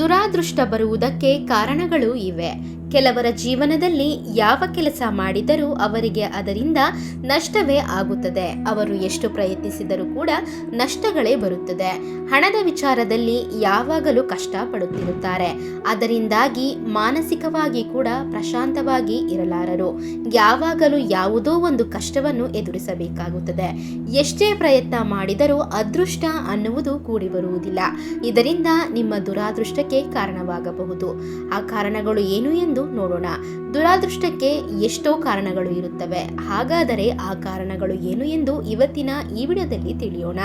ದುರಾದೃಷ್ಟ ಬರುವುದಕ್ಕೆ ಕಾರಣಗಳು ಇವೆ. ಕೆಲವರ ಜೀವನದಲ್ಲಿ ಯಾವ ಕೆಲಸ ಮಾಡಿದರೂ ಅವರಿಗೆ ಅದರಿಂದ ನಷ್ಟವೇ ಆಗುತ್ತದೆ. ಅವರು ಎಷ್ಟು ಪ್ರಯತ್ನಿಸಿದರೂ ಕೂಡ ನಷ್ಟಗಳೇ ಬರುತ್ತದೆ. ಹಣದ ವಿಚಾರದಲ್ಲಿ ಯಾವಾಗಲೂ ಕಷ್ಟಪಡುತ್ತಿರುತ್ತಾರೆ. ಅದರಿಂದಾಗಿ ಮಾನಸಿಕವಾಗಿ ಕೂಡ ಪ್ರಶಾಂತವಾಗಿ ಇರಲಾರರು. ಯಾವಾಗಲೂ ಯಾವುದೋ ಒಂದು ಕಷ್ಟವನ್ನು ಎದುರಿಸಬೇಕಾಗುತ್ತದೆ. ಎಷ್ಟೇ ಪ್ರಯತ್ನ ಮಾಡಿದರೂ ಅದೃಷ್ಟ ಅನ್ನುವುದು ಕೂಡಿ ಬರುವುದಿಲ್ಲ ಇದರಿಂದ ನಿಮ್ಮ ದುರಾದೃಷ್ಟಕ್ಕೆ ಕಾರಣವಾಗಬಹುದು. ಆ ಕಾರಣಗಳು ಏನು ಎಂದು ನೋಡೋಣ. ದುರಾದೃಷ್ಟಕ್ಕೆ ಎಷ್ಟೋ ಕಾರಣಗಳು ಇರುತ್ತವೆ. ಹಾಗಾದರೆ ಆ ಕಾರಣಗಳು ಏನು ಎಂದು ಇವತ್ತಿನ ಈ ವಿಡಿಯೋದಲ್ಲಿ ತಿಳಿಯೋಣ.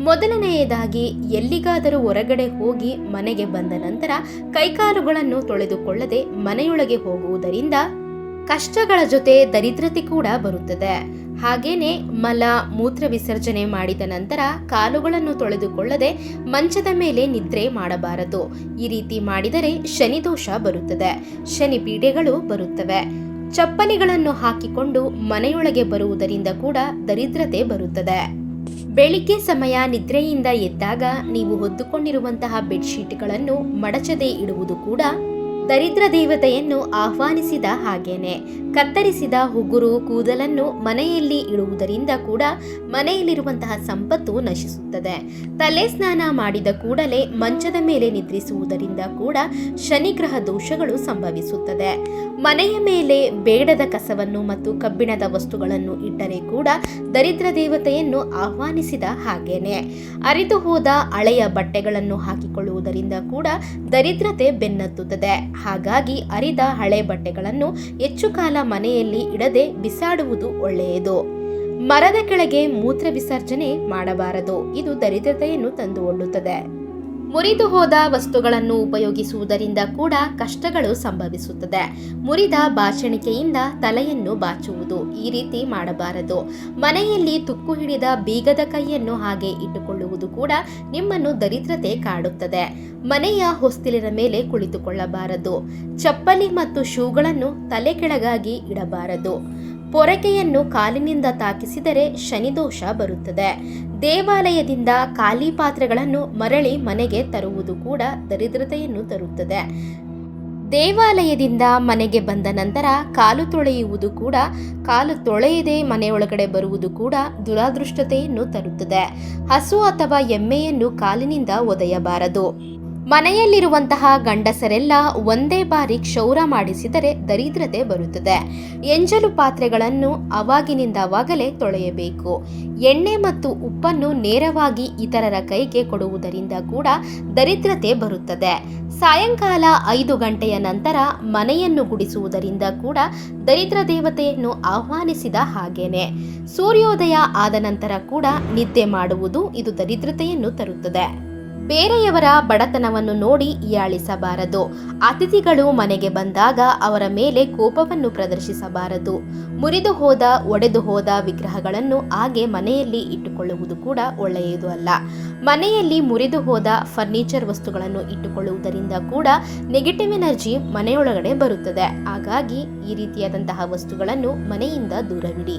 ಮೊದಲನೆಯದಾಗಿ, ಎಲ್ಲಿಗಾದರೂ ಹೊರಗಡೆ ಹೋಗಿ ಮನೆಗೆ ಬಂದ ನಂತರ ಕೈಕಾಲುಗಳನ್ನು ತೊಳೆದುಕೊಳ್ಳದೆ ಮನೆಯೊಳಗೆ ಹೋಗುವುದರಿಂದ ಕಷ್ಟಗಳ ಜೊತೆ ದರಿದ್ರತೆ ಕೂಡ ಬರುತ್ತದೆ. ಹಾಗೇನೆ ಮಲ, ಮೂತ್ರ ವಿಸರ್ಜನೆ ಮಾಡಿದ ನಂತರ ಕಾಲುಗಳನ್ನು ತೊಳೆದುಕೊಳ್ಳದೆ ಮಂಚದ ಮೇಲೆ ನಿದ್ರೆ ಮಾಡಬಾರದು. ಈ ರೀತಿ ಮಾಡಿದರೆ ಶನಿ ದೋಷ ಬರುತ್ತದೆ. ಶನಿ ಪೀಡೆಗಳು ಬರುತ್ತವೆ. ಚಪ್ಪಲಿಗಳನ್ನು ಹಾಕಿಕೊಂಡು ಮನೆಯೊಳಗೆ ಬರುವುದರಿಂದ ಕೂಡ ದರಿದ್ರತೆ ಬರುತ್ತದೆ. ಬೆಳಿಗ್ಗೆ ಸಮಯ ನಿದ್ರೆಯಿಂದ ಎದ್ದಾಗ ನೀವು ಹೊದ್ದುಕೊಂಡಿರುವಂತಹ ಬೆಡ್ಶೀಟ್ಗಳನ್ನು ಮಡಚದೆ ಇಡುವುದು ಕೂಡ ದರಿದ್ರ ದೇವತೆಯನ್ನು ಆಹ್ವಾನಿಸಿದ ಹಾಗೇನೆ. ಕತ್ತರಿಸಿದ ಹುಗುರು ಕೂದಲನ್ನು ಮನೆಯಲ್ಲಿ ಇಡುವುದರಿಂದ ಕೂಡ ಮನೆಯಲ್ಲಿರುವಂತಹ ಸಂಪತ್ತು ನಶಿಸುತ್ತದೆ. ತಲೆ ಸ್ನಾನ ಮಾಡಿದ ಕೂಡಲೇ ಮಂಚದ ಮೇಲೆ ನಿದ್ರಿಸುವುದರಿಂದ ಕೂಡ ಶನಿಗ್ರಹ ದೋಷಗಳು ಸಂಭವಿಸುತ್ತದೆ. ಮನೆಯ ಮೇಲೆ ಬೇಡದ ಕಸವನ್ನು ಮತ್ತು ಕಬ್ಬಿಣದ ವಸ್ತುಗಳನ್ನು ಇಟ್ಟರೆ ಕೂಡ ದರಿದ್ರ ದೇವತೆಯನ್ನು ಆಹ್ವಾನಿಸಿದ ಹಾಗೇನೆ. ಅರಿತು ಹೋದ ಹಳೆಯ ಬಟ್ಟೆಗಳನ್ನು ಹಾಕಿಕೊಳ್ಳುವುದರಿಂದ ಕೂಡ ದರಿದ್ರತೆ ಬೆನ್ನತ್ತುತ್ತದೆ. ಹಾಗಾಗಿ ಅರಿದ ಹಳೆ ಬಟ್ಟೆಗಳನ್ನು ಹೆಚ್ಚು ಕಾಲ ಮನೆಯಲ್ಲಿ ಇಡದೆ ಬಿಸಾಡುವುದು ಒಳ್ಳೆಯದು. ಮರದ ಕೆಳಗೆ ಮೂತ್ರ ವಿಸರ್ಜನೆ ಮಾಡಬಾರದು. ಇದು ದರಿದ್ರತೆಯನ್ನು ತಂದುಕೊಳ್ಳುತ್ತದೆ ಮುರಿದು ಹೋದ ವಸ್ತುಗಳನ್ನು ಉಪಯೋಗಿಸುವುದರಿಂದ ಕೂಡ ಕಷ್ಟಗಳು ಸಂಭವಿಸುತ್ತದೆ. ಮುರಿದ ಬಾಚಣಿಕೆಯಿಂದ ತಲೆಯನ್ನು ಬಾಚುವುದು ಈ ರೀತಿ ಮಾಡಬಾರದು. ಮನೆಯಲ್ಲಿ ತುಕ್ಕು ಹಿಡಿದ ಬೀಗದ ಕೈಯನ್ನು ಹಾಗೆ ಇಟ್ಟುಕೊಳ್ಳುವುದು ಕೂಡ ನಿಮ್ಮನ್ನು ದರಿದ್ರತೆ ಕಾಡುತ್ತದೆ. ಮನೆಯ ಹೊಸ್ತಿಲಿನ ಮೇಲೆ ಕುಳಿತುಕೊಳ್ಳಬಾರದು. ಚಪ್ಪಲಿ ಮತ್ತು ಶೂಗಳನ್ನು ತಲೆ ಕೆಳಗಾಗಿ ಇಡಬಾರದು. ಪೊರಕೆಯನ್ನು ಕಾಲಿನಿಂದ ತಾಕಿಸಿದರೆ ಶನಿದೋಷ ಬರುತ್ತದೆ. ದೇವಾಲಯದಿಂದ ಖಾಲಿ ಪಾತ್ರೆಗಳನ್ನು ಮರಳಿ ಮನೆಗೆ ತರುವುದು ಕೂಡ ದರಿದ್ರತೆಯನ್ನು ತರುತ್ತದೆ. ದೇವಾಲಯದಿಂದ ಮನೆಗೆ ಬಂದ ನಂತರ ಕಾಲು ತೊಳೆಯುವುದು ಕೂಡ, ಕಾಲು ತೊಳೆಯದೆ ಮನೆಯೊಳಗಡೆ ಬರುವುದು ಕೂಡ ದುರಾದೃಷ್ಟತೆಯನ್ನು ತರುತ್ತದೆ. ಹಸು ಅಥವಾ ಎಮ್ಮೆಯನ್ನು ಕಾಲಿನಿಂದ ಒದೆಯಬಾರದು. ಮನೆಯಲ್ಲಿರುವಂತಹ ಗಂಡಸರೆಲ್ಲ ಒಂದೇ ಬಾರಿ ಕ್ಷೌರ ಮಾಡಿಸಿದರೆ ದರಿದ್ರತೆ ಬರುತ್ತದೆ. ಎಂಜಲು ಪಾತ್ರೆಗಳನ್ನು ಅವಾಗಿನಿಂದ ಅವಾಗಲೇ ತೊಳೆಯಬೇಕು. ಎಣ್ಣೆ ಮತ್ತು ಉಪ್ಪನ್ನು ನೇರವಾಗಿ ಇತರರ ಕೈಗೆ ಕೊಡುವುದರಿಂದ ಕೂಡ ದರಿದ್ರತೆ ಬರುತ್ತದೆ. ಸಾಯಂಕಾಲ ಐದು ಗಂಟೆಯ ನಂತರ ಮನೆಯನ್ನು ಗುಡಿಸುವುದರಿಂದ ಕೂಡ ದರಿದ್ರ ದೇವತೆಯನ್ನು ಆಹ್ವಾನಿಸಿದ ಹಾಗೇನೆ. ಸೂರ್ಯೋದಯ ಆದ ನಂತರ ಕೂಡ ನಿದ್ದೆ ಮಾಡುವುದು ಇದು ದರಿದ್ರತೆಯನ್ನು ತರುತ್ತದೆ. ಬೇರೆಯವರ ಬಡತನವನ್ನು ನೋಡಿ ಇಯಾಳಿಸಬಾರದು ಅತಿಥಿಗಳು ಮನೆಗೆ ಬಂದಾಗ ಅವರ ಮೇಲೆ ಕೋಪವನ್ನು ಪ್ರದರ್ಶಿಸಬಾರದು. ಮುರಿದು ಹೋದ, ಒಡೆದು ಹೋದ ವಿಗ್ರಹಗಳನ್ನು ಹಾಗೆ ಮನೆಯಲ್ಲಿ ಇಟ್ಟುಕೊಳ್ಳುವುದು ಕೂಡ ಒಳ್ಳೆಯದು ಅಲ್ಲ. ಮನೆಯಲ್ಲಿ ಮುರಿದು ಹೋದ ಫರ್ನಿಚರ್ ವಸ್ತುಗಳನ್ನು ಇಟ್ಟುಕೊಳ್ಳುವುದರಿಂದ ಕೂಡ ನೆಗೆಟಿವ್ ಎನರ್ಜಿ ಮನೆಯೊಳಗಡೆ ಬರುತ್ತದೆ. ಹಾಗಾಗಿ ಈ ರೀತಿಯಾದಂತಹ ವಸ್ತುಗಳನ್ನು ಮನೆಯಿಂದ ದೂರವಿಡಿ.